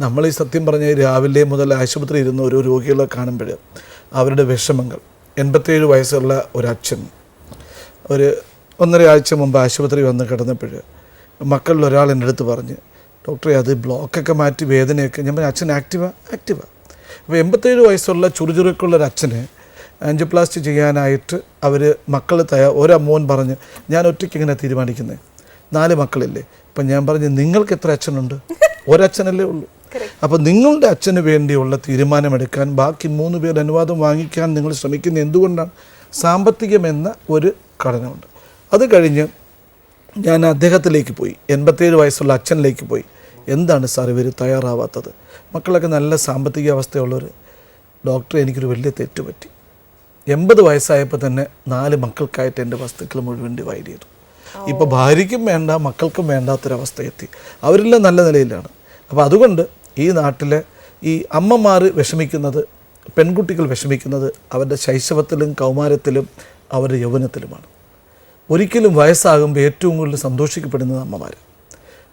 നമ്മൾ ഈ സത്യം പറഞ്ഞ രാവിലെ മുതൽ ആശുപത്രി ഇരുന്ന ഒരു രോഗികളെ കാണുമ്പോൾ അവരുടെ വിഷമങ്ങൾ. എൺപത്തേഴ് വയസ്സുള്ള ഒരച്ഛൻ. ഒരു ഒന്നര ആഴ്ച മുമ്പ് ആശുപത്രി വന്ന് കിടന്നപ്പോൾ മക്കളിൽ ഒരാൾ എന്റെ അടുത്ത് പറഞ്ഞ് ഡോക്ടറെ അത് ബ്ലോക്കൊക്കെ മാറ്റി വേദനയൊക്കെ. ഞാൻ പറഞ്ഞു അച്ഛൻ ആക്റ്റീവാണ് ആക്റ്റീവാണ് അപ്പോൾ എൺപത്തേഴ് വയസ്സുള്ള ചുറുചുറുക്കുള്ള ഒരു അച്ഛന് ആൻജിയോപ്ലാസ്റ്റി ചെയ്യാനായിട്ട് അവർ മക്കൾ തയ്യാ ഒരമ്മോൻ പറഞ്ഞ് ഞാൻ ഒറ്റയ്ക്ക് ഇങ്ങനെ തീരുമാനിക്കുന്നത് നാല് മക്കളില്ലേ. അപ്പം ഞാൻ പറഞ്ഞു നിങ്ങൾക്ക് എത്ര അച്ഛനുണ്ട്? ഒരച്ഛനല്ലേ ഉള്ളൂ. അപ്പോൾ നിങ്ങളുടെ അച്ഛന് വേണ്ടിയുള്ള തീരുമാനമെടുക്കാൻ ബാക്കി മൂന്ന് പേർ അനുവാദം വാങ്ങിക്കാൻ നിങ്ങൾ ശ്രമിക്കുന്ന എന്തുകൊണ്ടാണ്? സാമ്പത്തികമെന്ന ഒരു ഘടനയുണ്ട് അത് കഴിഞ്ഞ് ഞാൻ അദ്ദേഹത്തിലേക്ക് പോയി. എൺപത്തേഴ് വയസ്സുള്ള അച്ഛനിലേക്ക് പോയി. എന്താണ് സാർ ഇവർ തയ്യാറാവാത്തത്? മക്കളൊക്കെ നല്ല സാമ്പത്തിക അവസ്ഥയുള്ളവർ ഡോക്ടർ എനിക്കൊരു വലിയ തെറ്റുപറ്റി. എൺപത് വയസ്സായപ്പോൾ തന്നെ നാല് മക്കൾക്കായിട്ട് എന്റെ വസ്തുക്കൾ മുഴുവൻ ഡിവൈഡ് ചെയ്തു. ഇപ്പോൾ ഭാര്യയ്ക്കും വേണ്ട മക്കൾക്കും വേണ്ടാത്തൊരവസ്ഥ എത്തി അവരെല്ലാം നല്ല നിലയിലാണ്. അപ്പോൾ അതുകൊണ്ട് ഈ നാട്ടിൽ ഈ അമ്മമാർ വിഷമിക്കുന്നത് പെൺകുട്ടികൾ വിഷമിക്കുന്നത് അവരുടെ ശൈശവത്തിലും കൗമാരത്തിലും അവരുടെ യൗവനത്തിലുമാണ്. ഒരിക്കലും വയസ്സാകുമ്പോൾ ഏറ്റവും കൂടുതൽ സന്തോഷിക്കപ്പെടുന്നത് അമ്മമാർ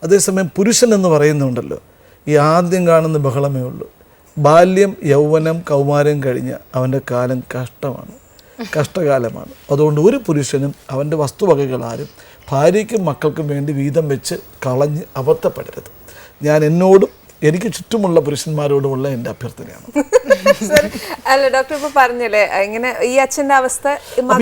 അതേസമയം പുരുഷൻ എന്ന് പറയുന്നുണ്ടല്ലോ ഈ ആദ്യം കാണുന്ന ബഹളമേ ഉള്ളൂ. ബാല്യം യൗവനം കൗമാരം കഴിഞ്ഞ് അവന്റെ കാലം കഷ്ടമാണ് കഷ്ടകാലമാണ്. അതുകൊണ്ട് ഒരു പുരുഷനും അവന്റെ വസ്തുവകകൾ ആരും ഭാര്യയ്ക്കും മക്കൾക്കും വേണ്ടി വീതം വെച്ച് കളഞ്ഞ് അബദ്ധപ്പെടരുത്. ഞാൻ എന്നോടും എനിക്ക് ചുറ്റുമുള്ള പുരുഷന്മാരോടുമുള്ള എന്റെ അഭ്യർത്ഥനയാണ്. അല്ല ഡോക്ടർ ഇപ്പൊ പറഞ്ഞല്ലേ ഇങ്ങനെ ഈ അച്ഛന്റെ അവസ്ഥ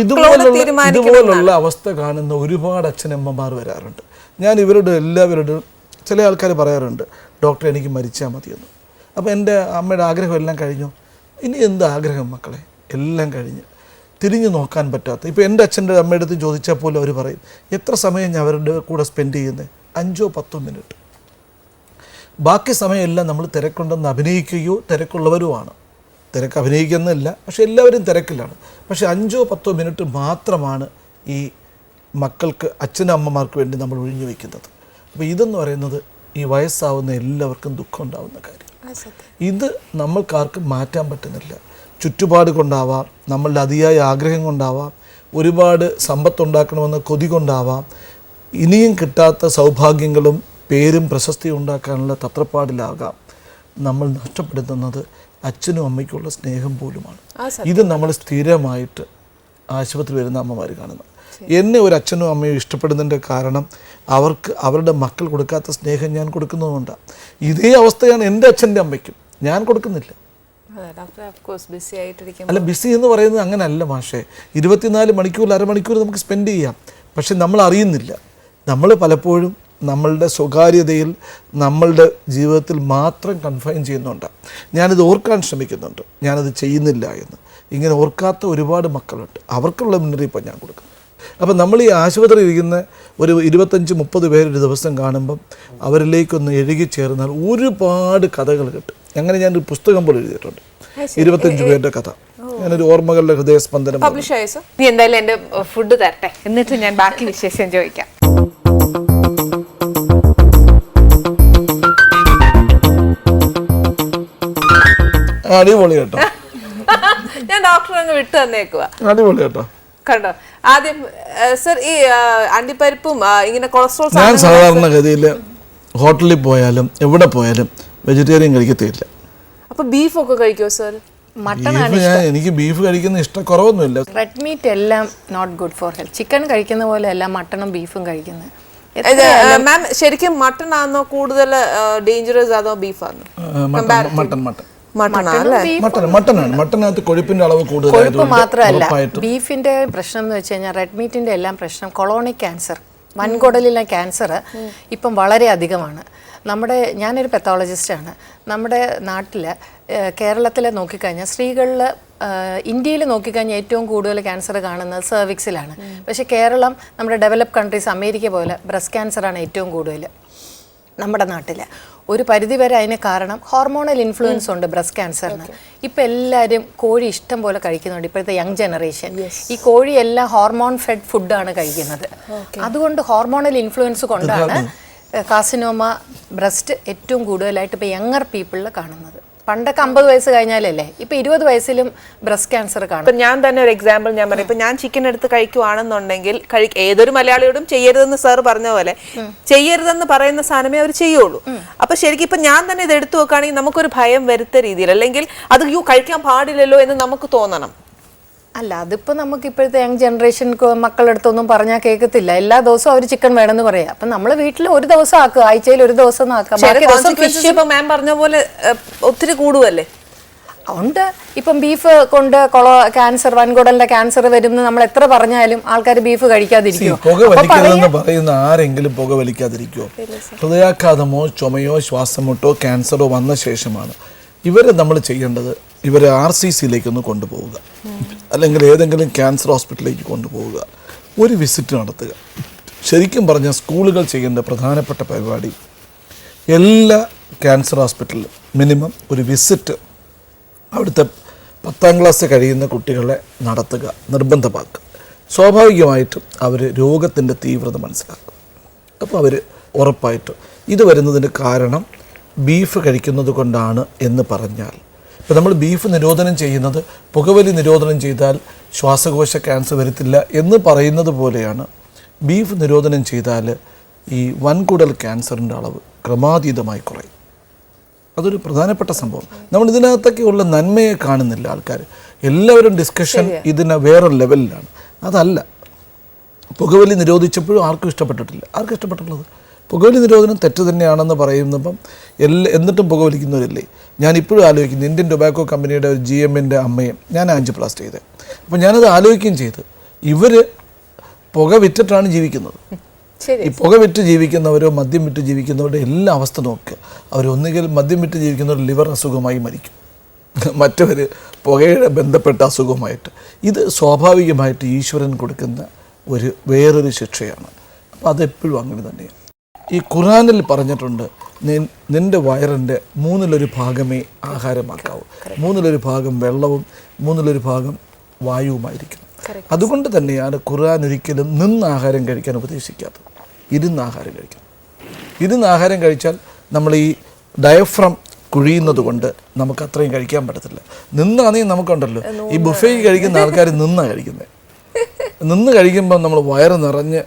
ഇതുപോലുള്ള അവസ്ഥ കാണുന്ന ഒരുപാട് അച്ഛനമ്മമാർ വരാറുണ്ട്. ഞാൻ ഇവരോട് എല്ലാവരോടും ചില ആൾക്കാർ പറയാറുണ്ട് ഡോക്ടർ എനിക്ക് മരിച്ചാൽ മതിയെന്ന്. അപ്പോൾ എന്റെ അമ്മയുടെ ആഗ്രഹം എല്ലാം കഴിഞ്ഞു. ഇനി എന്ത് ആഗ്രഹം മക്കളെ? എല്ലാം കഴിഞ്ഞ്. തിരിഞ്ഞു നോക്കാൻ പറ്റാത്ത ഇപ്പോൾ എന്റെ അച്ഛന്റെ അമ്മയുടെ അടുത്ത് ചോദിച്ചാൽ പോലും അവർ പറയും എത്ര സമയം ഞാൻ അവരുടെ കൂടെ സ്പെൻഡ് ചെയ്യുന്നത് അഞ്ചോ പത്തോ മിനിറ്റ് ബാക്കി സമയമെല്ലാം നമ്മൾ തിരക്കുണ്ടെന്ന് അഭിനയിക്കുകയോ തിരക്കുള്ളവരുമാണ്. തിരക്ക് അഭിനയിക്കുന്നില്ല പക്ഷേ എല്ലാവരും തിരക്കിലാണ്. പക്ഷേ അഞ്ചോ പത്തോ മിനിറ്റ് മാത്രമാണ് ഈ മക്കൾക്ക് അച്ഛനും അമ്മമാർക്ക് വേണ്ടി നമ്മൾ ഒഴിഞ്ഞു വയ്ക്കുന്നത്. അപ്പോൾ ഇതെന്ന് പറയുന്നത് ഈ വയസ്സാവുന്ന എല്ലാവർക്കും ദുഃഖം ഉണ്ടാവുന്ന കാര്യം. ഇത് നമ്മൾക്കാർക്കും മാറ്റാൻ പറ്റുന്നില്ല. ചുറ്റുപാട് കൊണ്ടാവാം നമ്മളുടെ അതിയായ ആഗ്രഹം കൊണ്ടാവാം ഒരുപാട് സമ്പത്തുണ്ടാക്കണമെന്ന കൊതി കൊണ്ടാവാം ഇനിയും കിട്ടാത്ത സൗഭാഗ്യങ്ങളും പേരും പ്രശസ്തിയും ഉണ്ടാക്കാനുള്ള തത്രപ്പാടിലാകാം. നമ്മൾ നഷ്ടപ്പെടുത്തുന്നത് അച്ഛനും അമ്മയ്ക്കുള്ള സ്നേഹം പോലുമാണ്. ഇത് നമ്മൾ സ്ഥിരമായിട്ട് ആശുപത്രി വരുന്ന അമ്മമാർ കാണുന്നത് എന്നെ ഒരു അച്ഛനും അമ്മയും ഇഷ്ടപ്പെടുന്നതിന്റെ കാരണം അവർക്ക് അവരുടെ മക്കൾ കൊടുക്കാത്ത സ്നേഹം ഞാൻ കൊടുക്കുന്നതുകൊണ്ടാണ് ഇതേ അവസ്ഥയാണ് എന്റെ അച്ഛന്റെ അമ്മയ്ക്കും. ഞാൻ കൊടുക്കുന്നില്ല. അല്ല ബിസി എന്ന് പറയുന്നത് അങ്ങനല്ല മാഷേ. ഇരുപത്തിനാല് മണിക്കൂർ അരമണിക്കൂർ നമുക്ക് സ്പെൻഡ് ചെയ്യാം. പക്ഷെ നമ്മൾ അറിയുന്നില്ല. നമ്മൾ പലപ്പോഴും നമ്മളുടെ സ്വകാര്യതയിൽ നമ്മളുടെ ജീവിതത്തിൽ മാത്രം കൺഫൈൻ ചെയ്യുന്നുണ്ട്. ഞാനിത് ഓർക്കാൻ ശ്രമിക്കുന്നുണ്ട്. ഞാനത് ചെയ്യുന്നില്ല എന്ന്. ഇങ്ങനെ ഓർക്കാത്ത ഒരുപാട് മക്കളുണ്ട്. അവർക്കുള്ള മുന്നറിയിപ്പാണ് ഞാൻ കൊടുക്കുന്നത് അപ്പം നമ്മൾ ഈ ആശുപത്രി ഇരിക്കുന്ന ഒരു ഇരുപത്തഞ്ച് മുപ്പത് പേരൊരു ദിവസം കാണുമ്പം അവരിലേക്കൊന്ന് എഴുകി ചേർന്നാൽ ഒരുപാട് കഥകൾ കിട്ടും. അങ്ങനെ ഞാനൊരു പുസ്തകം പോലെ എഴുതിയിട്ടുണ്ട്. ഇരുപത്തഞ്ച് പേരുടെ കഥ. ഞാനൊരു ഓർമ്മകളുടെ ഹൃദയസ്പന്ദനം പബ്ലിഷ് ആയോ നീ എന്തായാലും എന്റെ ഫുഡ് തരട്ടെ. എന്നിട്ട് ഞാൻ ബാക്കി വിശേഷം ചോദിക്കാം. അടിപൊളി കേട്ടോ. ഞാൻ ഡോക്ടർ അങ്ങ് വിട്ടു തന്നേക്കുക അടിപൊളി കേട്ടോ. കണ്ടോ? ആദ്യം സർ ഈ അണ്ടിപ്പരിപ്പും ഇങ്ങനെ കൊളസ്ട്രോൾ ഞാൻ സാധാരണഗതിയിൽ ഹോട്ടലിൽ പോയാലും എവിടെ പോയാലും വെജിറ്റേറിയൻ കഴിക്കത്തില്ല. അപ്പൊ ബീഫ് ഒക്കെ കഴിക്കുമോ സർ എനിക്ക് ബീഫ് കഴിക്കുന്ന ഇഷ്ടം കുറവൊന്നുമില്ല. റെഡ് മീറ്റ് എല്ലാം not good for health chicken കഴിക്കുന്ന പോലെ അല്ല മട്ടണും ബീഫും കഴിക്കുന്നത് മാം ശരിക്കും മട്ടൺ ആണോ കൂടുതൽ ഡേഞ്ചറസ് ആണോ ബീഫ് ആണോ മട്ടൺ മട്ടൺ മട്ടൺ മട്ടനാണ് മട്ടനകത്ത് കൊഴുപ്പിന്റെ അളവ് കൊഴുപ്പ് മാത്രമല്ല ബീഫിന്റെ പ്രശ്നം എന്ന് വെച്ച് കഴിഞ്ഞാൽ റെഡ് മീറ്റിന്റെ എല്ലാം പ്രശ്നം കൊളോണിക് ക്യാൻസർ വൻകുടലിലെ ക്യാൻസർ ഇപ്പം വളരെ അധികമാണ്. നമ്മുടെ ഞാനൊരു പെത്തോളജിസ്റ്റാണ് നമ്മുടെ നാട്ടിൽ കേരളത്തിൽ നോക്കിക്കഴിഞ്ഞാൽ സ്ത്രീകളിൽ ഇന്ത്യയിൽ നോക്കിക്കഴിഞ്ഞാൽ ഏറ്റവും കൂടുതൽ ക്യാൻസർ കാണുന്നത് സെർവിക്സിലാണ് പക്ഷേ കേരളം നമ്മുടെ ഡെവലപ്ഡ് കൺട്രീസ് അമേരിക്ക പോലെ ബ്രസ്റ്റ് ക്യാൻസറാണ് ഏറ്റവും കൂടുതൽ നമ്മുടെ നാട്ടിൽ ഒരു പരിധിവരെ അതിന് കാരണം ഹോർമോണൽ ഇൻഫ്ലുവൻസ് ഉണ്ട് ബ്രസ്റ്റ് ക്യാൻസറിന് ഇപ്പം എല്ലാവരും കോഴി ഇഷ്ടം പോലെ കഴിക്കുന്നുണ്ട്. ഇപ്പോഴത്തെ യങ് ജനറേഷൻ ഈ കോഴി എല്ലാം ഹോർമോൺ ഫെഡ് ഫുഡാണ് കഴിക്കുന്നത്. അതുകൊണ്ട് ഹോർമോണൽ ഇൻഫ്ലുവൻസ് കൊണ്ടാണ് കാസിനോമ ബ്രസ്റ്റ് ഏറ്റവും കൂടുതലായിട്ട് ഇപ്പോൾ യങ്ങർ പീപ്പിളിൽ കാണുന്നത്. പണ്ടൊക്കെ അമ്പത് വയസ്സ് കഴിഞ്ഞാലല്ലേ? ഇപ്പൊ ഇരുപത് വയസ്സിലും ബ്രസ്റ്റ് ക്യാൻസർ കാണും. ഞാൻ തന്നെ ഒരു എക്സാമ്പിൾ ഞാൻ പറയാം. ഇപ്പൊ ഞാൻ ചിക്കൻ എടുത്ത് കഴിക്കുവാണെന്നുണ്ടെങ്കിൽ കഴി ഏതൊരു മലയാളിയോടും ചെയ്യരുതെന്ന് സാർ പറഞ്ഞ പോലെ ചെയ്യരുതെന്ന് പറയുന്ന സാധനമേ അവർ ചെയ്യുള്ളൂ. അപ്പൊ ശരിക്കും ഇപ്പൊ ഞാൻ തന്നെ ഇത് എടുത്തു നോക്കുകയാണെങ്കിൽ നമുക്കൊരു ഭയം വരുത്ത രീതിയിൽ അല്ലെങ്കിൽ അത് യു കഴിക്കാൻ പാടില്ലല്ലോ എന്ന് നമുക്ക് തോന്നണം. അല്ല അതിപ്പോ നമുക്ക് ഇപ്പോഴത്തെ യങ് ജനറേഷൻ മക്കളുടെ അടുത്തൊന്നും പറഞ്ഞാൽ കേൾക്കത്തില്ല എല്ലാ ദിവസവും അവർ ചിക്കൻ വേണമെന്ന് പറയാം. അപ്പൊ നമ്മൾ വീട്ടിൽ ഒരു ദിവസം ആക്കുക ആഴ്ചയിൽ ഒരു ദിവസം ആക്കുക. ബാക്കി ദിവസം ഫിഷ് ഇപ്പൊ മാം പറഞ്ഞ പോലെ ഒത്തിരി കൂടുവല്ലേ? ഉണ്ട്. ഇപ്പം ബീഫ് കൊണ്ട് കൊളോ ക്യാൻസർ വൻകുടലിന്റെ ക്യാൻസർ വരുമെന്ന് നമ്മൾ എത്ര പറഞ്ഞാലും ആൾക്കാർ ബീഫ് കഴിക്കാതിരിക്കും പുക വലിക്കരുതെന്ന് പറയുന്ന ആരെങ്കിലും പുക വലിക്കാതിരിക്കുമോ ഹൃദയാഘാതമോ ചുമയോ ശ്വാസമുട്ടോ ക്യാൻസറോ വന്ന ശേഷമാണ്. ഇവരെ നമ്മൾ ചെയ്യേണ്ടത് ഇവരെ ആർ സി സിയിലേക്കൊന്ന് കൊണ്ടുപോവുക. അല്ലെങ്കിൽ ഏതെങ്കിലും ക്യാൻസർ ഹോസ്പിറ്റലിലേക്ക് കൊണ്ടുപോവുക. ഒരു വിസിറ്റ് നടത്തുക. ശരിക്കും പറഞ്ഞാൽ സ്കൂളുകൾ ചെയ്യേണ്ട പ്രധാനപ്പെട്ട പരിപാടി എല്ലാ ക്യാൻസർ ഹോസ്പിറ്റലിലും മിനിമം ഒരു വിസിറ്റ് അവിടുത്തെ പത്താം ക്ലാസ് കഴിയുന്ന കുട്ടികളെ നടത്തുക നിർബന്ധമാക്കുക. സ്വാഭാവികമായിട്ടും അവർ രോഗത്തിന്റെ തീവ്രത മനസ്സിലാക്കും. അപ്പോൾ അവർ ഉറപ്പായിട്ടും ഇത് വരുന്നതിന് കാരണം ബീഫ് കഴിക്കുന്നത് കൊണ്ടാണ് എന്ന് പറഞ്ഞാൽ ഇപ്പോൾ നമ്മൾ ബീഫ് നിരോധനം ചെയ്യുന്നത് പുകവലി നിരോധനം ചെയ്താൽ ശ്വാസകോശ ക്യാൻസർ വരത്തില്ല എന്ന് പറയുന്നത് പോലെയാണ് ബീഫ് നിരോധനം ചെയ്താൽ ഈ വൻകുടൽ ക്യാൻസറിന്റെ അളവ് ക്രമാതീതമായി കുറയും. അതൊരു പ്രധാനപ്പെട്ട സംഭവം. നമ്മൾ ഇതിനകത്തൊക്കെ ഉള്ള നന്മയെ കാണുന്നില്ല ആൾക്കാർ എല്ലാവരും ഡിസ്കഷൻ ഇതിന് വേറെ ലെവലിലാണ് അതല്ല. പുകവലി നിരോധിച്ചപ്പോഴും ആർക്കും ഇഷ്ടപ്പെട്ടിട്ടില്ല. ആർക്കും ഇഷ്ടപ്പെട്ടിട്ടുള്ളത്? പുകവലി നിരോധനം തെറ്റ് തന്നെയാണെന്ന് പറയുന്നപ്പം എല്ലാ എന്നിട്ടും പുകവലിക്കുന്നവരില്ലേ? ഞാൻ ഇപ്പോഴും ആലോചിക്കുന്നു ഇന്ത്യൻ ടൊബാക്കോ കമ്പനിയുടെ ഒരു ജി എമ്മിന്റെ അമ്മയും ഞാൻ ആൻജിപ്ലാസ്റ്റ് ചെയ്തത് അപ്പോൾ ഞാനത് ആലോചിക്കുകയും ചെയ്ത്. ഇവർ പുക വിറ്റിട്ടാണ് ജീവിക്കുന്നത്. ഈ പുക വിറ്റ് ജീവിക്കുന്നവരോ മദ്യം വിറ്റ് ജീവിക്കുന്നവരുടെ എല്ലാ അവസ്ഥ നോക്കുക. അവരൊന്നുകിൽ മദ്യം വിറ്റ് ജീവിക്കുന്നവർ ലിവർ അസുഖമായി മരിക്കും. മറ്റവർ പുകയുടെ ബന്ധപ്പെട്ട അസുഖമായിട്ട് ഇത് സ്വാഭാവികമായിട്ട് ഈശ്വരൻ കൊടുക്കുന്ന ഒരു വേറൊരു ശിക്ഷയാണ്. അപ്പോൾ അതെപ്പോഴും അങ്ങനെ തന്നെയാണ്. ഈ ഖുറാനിൽ പറഞ്ഞിട്ടുണ്ട് നിൻ- നിന്റെ വയറിന്റെ മൂന്നിലൊരു ഭാഗമേ ആഹാരമാക്കാവൂ. മൂന്നിലൊരു ഭാഗം വെള്ളവും മൂന്നിലൊരു ഭാഗം വായുവുമായിരിക്കും. അതുകൊണ്ട് തന്നെയാണ് ഖുർആൻ ഒരിക്കലും നിന്ന് ആഹാരം കഴിക്കാൻ ഉപദേശിക്കാത്തത്. ഇരുന്ന് ആഹാരം കഴിക്കണം. ഇരുന്ന് ആഹാരം കഴിച്ചാൽ നമ്മൾ ഈ ഡയഫ്രം കുഴിയുന്നത് കൊണ്ട് നമുക്ക് അത്രയും കഴിക്കാൻ പറ്റത്തില്ല. നിന്നാണെങ്കിൽ നമുക്കുണ്ടല്ലോ ഈ ബുഫേ കഴിക്കുന്ന ആൾക്കാർ നിന്നാണ് കഴിക്കുന്നത് നിന്ന് കഴിക്കുമ്പോൾ നമ്മൾ വയറ് നിറഞ്ഞ്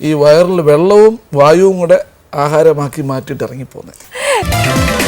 ഈ വയറിൽ വെള്ളവും വായുവും കൂടെ ആഹാരമാക്കി മാറ്റിയിട്ട് ഇറങ്ങിപ്പോകുന്നത്